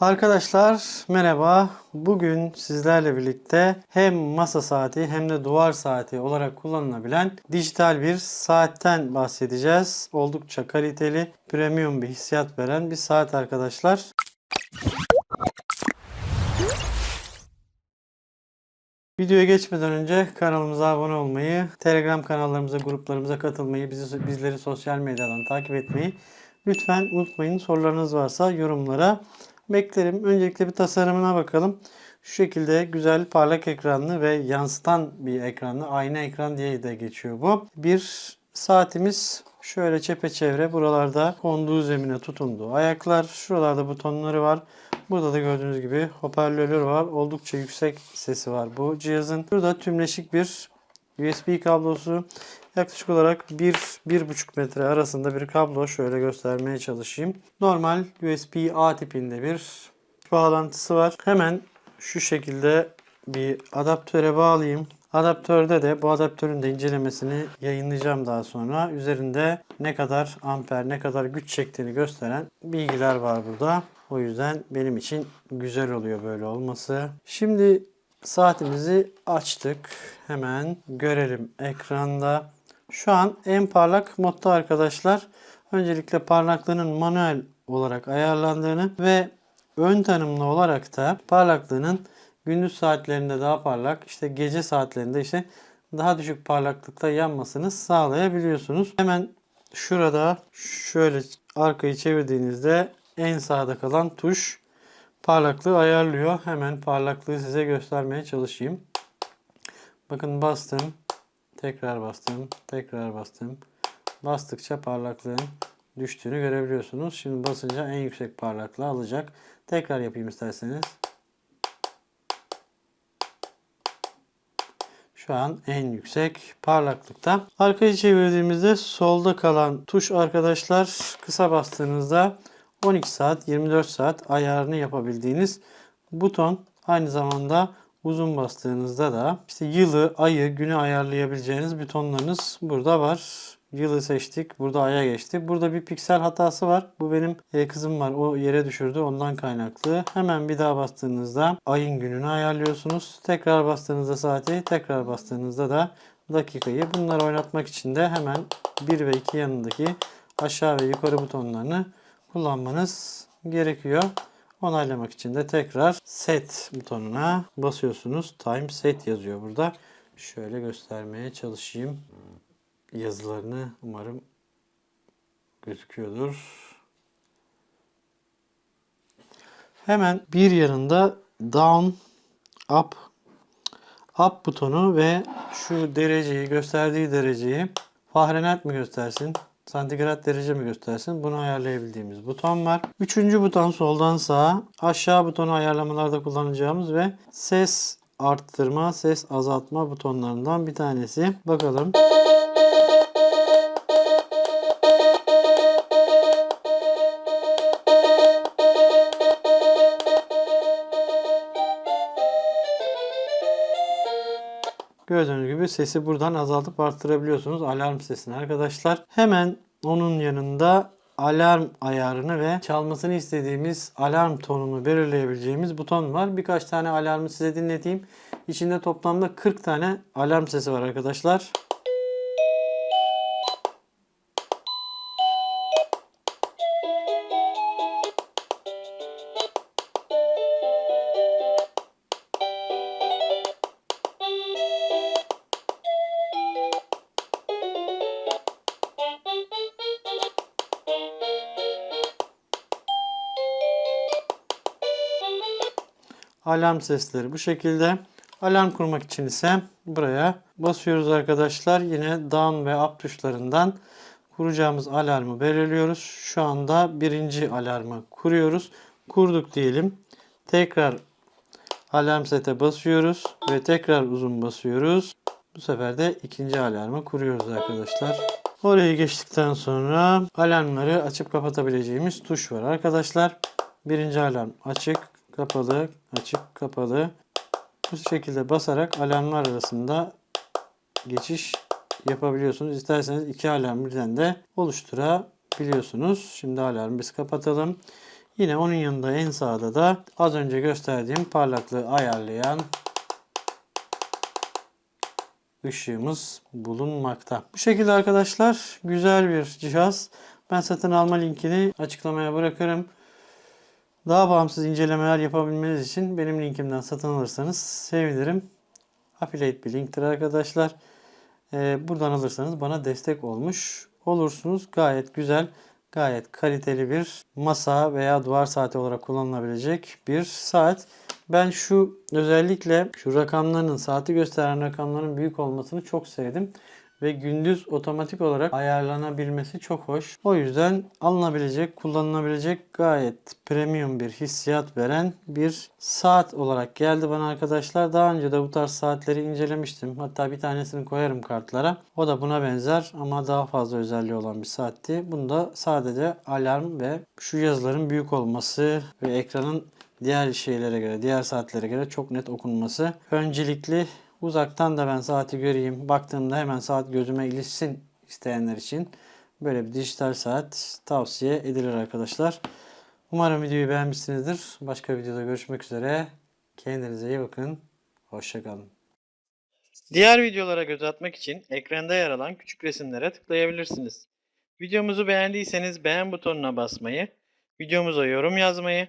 Arkadaşlar merhaba. Bugün sizlerle birlikte hem masa saati hem de duvar saati olarak kullanılabilen dijital bir saatten bahsedeceğiz. Oldukça kaliteli, premium bir hissiyat veren bir saat arkadaşlar. Videoya geçmeden önce kanalımıza abone olmayı, Telegram kanallarımıza, gruplarımıza katılmayı, bizi bizleri sosyal medyadan takip etmeyi lütfen unutmayın. Sorularınız varsa yorumlara beklerim. Öncelikle bir tasarımına bakalım. Şu şekilde güzel parlak ekranlı ve yansıtan bir ekranlı ayna ekran diye de geçiyor bu. Bir saatimiz şöyle çepeçevre buralarda konduğu zemine tutunduğu ayaklar. Şuralarda butonları var. Burada da gördüğünüz gibi hoparlörler var. Oldukça yüksek sesi var bu cihazın. Burada tümleşik bir USB kablosu. Yaklaşık olarak 1-1,5 metre arasında bir kablo. Şöyle göstermeye çalışayım. Normal USB-A tipinde bir bağlantısı var. Hemen şu şekilde bir adaptöre bağlayayım. Adaptörde de bu adaptörün de incelemesini yayınlayacağım daha sonra. Üzerinde ne kadar amper, ne kadar güç çektiğini gösteren bilgiler var burada. O yüzden benim için güzel oluyor böyle olması. Şimdi saatimizi açtık. Hemen görelim ekranda. Şu an en parlak modda arkadaşlar. Öncelikle parlaklığının manuel olarak ayarlandığını ve ön tanımlı olarak da parlaklığının gündüz saatlerinde daha parlak, işte gece saatlerinde işte daha düşük parlaklıkta yanmasını sağlayabiliyorsunuz. Hemen şurada şöyle arkayı çevirdiğinizde en sağda kalan tuş parlaklığı ayarlıyor. Hemen parlaklığı size göstermeye çalışayım. Bakın bastım. Tekrar bastım. Tekrar bastım. Bastıkça parlaklığın düştüğünü görebiliyorsunuz. Şimdi basınca en yüksek parlaklığı alacak. Tekrar yapayım isterseniz. Şu an en yüksek parlaklıkta. Arkayı çevirdiğimizde solda kalan tuş arkadaşlar kısa bastığınızda 12 saat 24 saat ayarını yapabildiğiniz buton. Aynı zamanda uzun bastığınızda da işte yılı, ayı, günü ayarlayabileceğiniz butonlarınız burada var. Yılı seçtik. Burada aya geçti. Burada bir piksel hatası var. Bu benim e, kızım var. O yere düşürdü. Ondan kaynaklı. Hemen bir daha bastığınızda ayın gününü ayarlıyorsunuz. Tekrar bastığınızda saati, tekrar bastığınızda da dakikayı. Bunları oynatmak için de hemen 1 ve 2 yanındaki aşağı ve yukarı butonlarını kullanmanız gerekiyor. Onaylamak için de tekrar set butonuna basıyorsunuz. Time set yazıyor burada. Şöyle göstermeye çalışayım. Yazılarını umarım gözüküyordur. Hemen bir yanında down, up, up butonu ve şu dereceyi gösterdiği dereceyi Fahrenheit mi göstersin? Santigrat derece mi göstersin? Bunu ayarlayabildiğimiz buton var. Üçüncü buton soldan sağa aşağı butonu ayarlamalarda kullanacağımız ve ses arttırma, ses azaltma butonlarından bir tanesi. Bakalım. Gördüğünüz gibi sesi buradan azaltıp arttırabiliyorsunuz. Alarm sesini arkadaşlar. Hemen onun yanında alarm ayarını ve çalmasını istediğimiz alarm tonunu belirleyebileceğimiz buton var. Birkaç tane alarmı size dinleteyim. İçinde toplamda 40 tane alarm sesi var arkadaşlar. Alarm sesleri bu şekilde. Alarm kurmak için ise buraya basıyoruz arkadaşlar. Yine down ve up tuşlarından kuracağımız alarmı belirliyoruz. Şu anda birinci alarmı kuruyoruz. Kurduk diyelim. Tekrar alarm sete basıyoruz ve tekrar uzun basıyoruz. Bu sefer de ikinci alarmı kuruyoruz arkadaşlar. Orayı geçtikten sonra alarmları açıp kapatabileceğimiz tuş var arkadaşlar. Birinci alarm açık, kapalı, açık, kapalı. Bu şekilde basarak alarmlar arasında geçiş yapabiliyorsunuz. İsterseniz iki alarm birden de oluşturabiliyorsunuz. Şimdi alarmı biz kapatalım. Yine onun yanında en sağda da az önce gösterdiğim parlaklığı ayarlayan ışığımız bulunmakta. Bu şekilde arkadaşlar güzel bir cihaz. Ben satın alma linkini açıklamaya bırakırım. Daha bağımsız incelemeler yapabilmeniz için benim linkimden satın alırsanız sevinirim. Affiliate bir linktir arkadaşlar. Ee, buradan alırsanız bana destek olmuş olursunuz. Gayet güzel, gayet kaliteli bir masa veya duvar saati olarak kullanılabilecek bir saat. Ben şu özellikle şu rakamların saati gösteren rakamların büyük olmasını çok sevdim. Ve gündüz otomatik olarak ayarlanabilmesi çok hoş. O yüzden alınabilecek, kullanılabilecek gayet premium bir hissiyat veren bir saat olarak geldi bana arkadaşlar. Daha önce de bu tarz saatleri incelemiştim. Hatta bir tanesini koyarım kartlara. O da buna benzer ama daha fazla özelliği olan bir saatti. Bunda sadece alarm ve şu yazıların büyük olması ve ekranın diğer şeylere göre, diğer saatlere göre çok net okunması öncelikli. Uzaktan da ben saati göreyim. Baktığımda hemen saat gözüme ilişsin isteyenler için böyle bir dijital saat tavsiye edilir arkadaşlar. Umarım videoyu beğenmişsinizdir. Başka videoda görüşmek üzere. Kendinize iyi bakın. Hoşçakalın. Diğer videolara göz atmak için ekranda yer alan küçük resimlere tıklayabilirsiniz. Videomuzu beğendiyseniz beğen butonuna basmayı, videomuza yorum yazmayı